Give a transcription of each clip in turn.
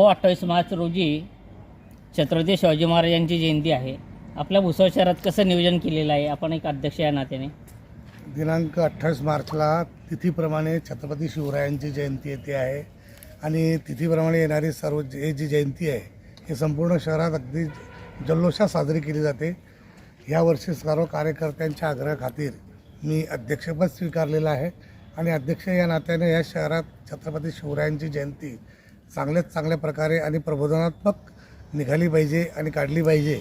अठ्ठावीस मार्च रोजी छत्रपती शिवाजी महाराजांची जयंती आहे. आपल्या भुसावळ शहरात कसं नियोजन केलेलं आहे? आपण एक अध्यक्ष या नात्याने. दिनांक अठ्ठावीस मार्चला तिथीप्रमाणे छत्रपती शिवरायांची जयंती येते आहे. आणि तिथीप्रमाणे येणारी सर्व हे जी जयंती आहे हे संपूर्ण शहरात अगदी जल्लोषात साजरी केली जाते. यावर्षी सर्व कार्यकर्त्यांच्या आग्रहाखातीर मी अध्यक्षपद स्वीकारलेलं आहे. आणि अध्यक्ष या नात्याने या शहरात छत्रपती शिवरायांची जयंती चांगल्याच चांगल्या प्रकारे आणि प्रबोधनात्मक निघाली पाहिजे आणि काढली पाहिजे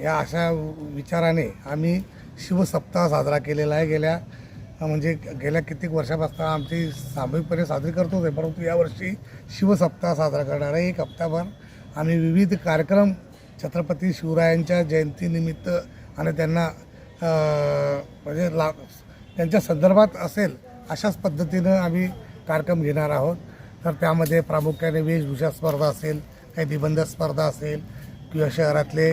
या अशा विचाराने आम्ही शिवसप्ताह साजरा केलेला आहे. गेल्या म्हणजे गेल्या कित्येक वर्षापासून आमची सामूहिकपणे साजरी करतो आहे परंतु यावर्षी शिवसप्ताह साजरा करणार आहे. एक हप्ताभर आम्ही विविध कार्यक्रम छत्रपती शिवरायांच्या जयंतीनिमित्त आणि त्यांना म्हणजे ला त्यांच्या संदर्भात असेल अशाच पद्धतीनं आम्ही कार्यक्रम घेणार आहोत. तर त्यामध्ये प्रामुख्याने वेशभूषा स्पर्धा असेल काही निबंध स्पर्धा असेल किंवा शहरातले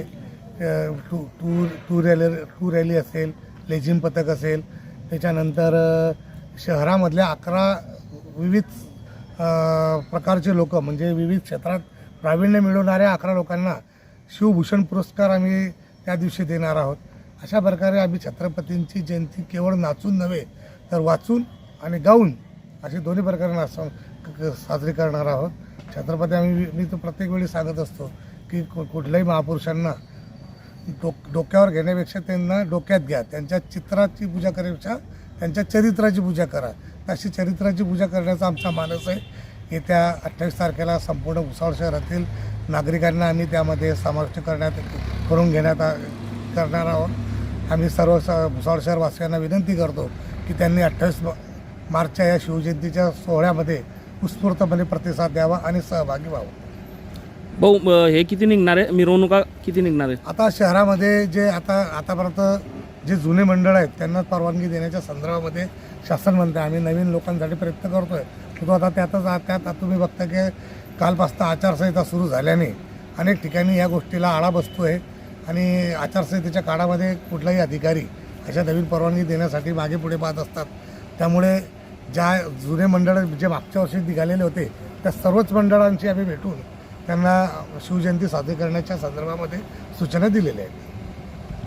to tour tour rally tour rally असेल लेझिम पथक असेल त्याच्यानंतर शहरामधल्या अकरा विविध प्रकारचे लोक म्हणजे विविध क्षेत्रात प्रावीण्य मिळवणाऱ्या अकरा लोकांना शिवभूषण पुरस्कार आम्ही त्या दिवशी देणार आहोत. अशा प्रकारे आम्ही छत्रपतींची जयंती केवळ नाचून नव्हे तर वाचून आणि गाऊन असे दोन्ही प्रकारे नाच साजरी करणार आहोत. छत्रपती आम्ही मी तर प्रत्येक वेळी सांगत असतो की कु- कुठल्याही महापुरुषांना डोक डोक्यावर घेण्यापेक्षा त्यांना डोक्यात घ्या. त्यांच्या चित्राची पूजा करण्यापेक्षा त्यांच्या चरित्राची पूजा करा. तशी चरित्राची पूजा करण्याचा आमचा मानस आहे. येत्या अठ्ठावीस तारखेला संपूर्ण भुसावळ शहरातील नागरिकांना आम्ही त्यामध्ये समाविष्ट करण्यात करून घेण्यात आ- करणार आहोत. आम्ही सर्व स भुसावळ शहरवासियांना विनंती करतो की त्यांनी अठ्ठावीस मार्चच्या या शिवजयंतीच्या सोहळ्यामध्ये उत्स्फूर्तपणे प्रतिसाद द्यावा आणि सहभागी व्हावं. भाऊ हे किती निघणार? आहे मिरवणुका किती निघणार आहेत? आता शहरामध्ये जे आता आतापर्यंत जे जुने मंडळ आहेत त्यांना परवानगी देण्याच्या संदर्भामध्ये शासन म्हणते आम्ही नवीन लोकांसाठी प्रयत्न करतोय. तो आता त्यातच त्यात आता तुम्ही बघता की कालपासून आचारसंहिता सुरू झाल्याने अनेक ठिकाणी या गोष्टीला आळा बसतो आहे आणि आचारसंहितेच्या काळामध्ये कुठलाही अधिकारी अशा नवीन परवानगी देण्यासाठी मागे पुढे पाहत असतात. त्यामुळे ज्या जुने मंडळ जे मागच्या वर्षी निघालेले होते त्या सर्वच मंडळांशी आम्ही भेटून त्यांना शिवजयंती साजरी करण्याच्या संदर्भामध्ये सूचना दिलेल्या आहेत.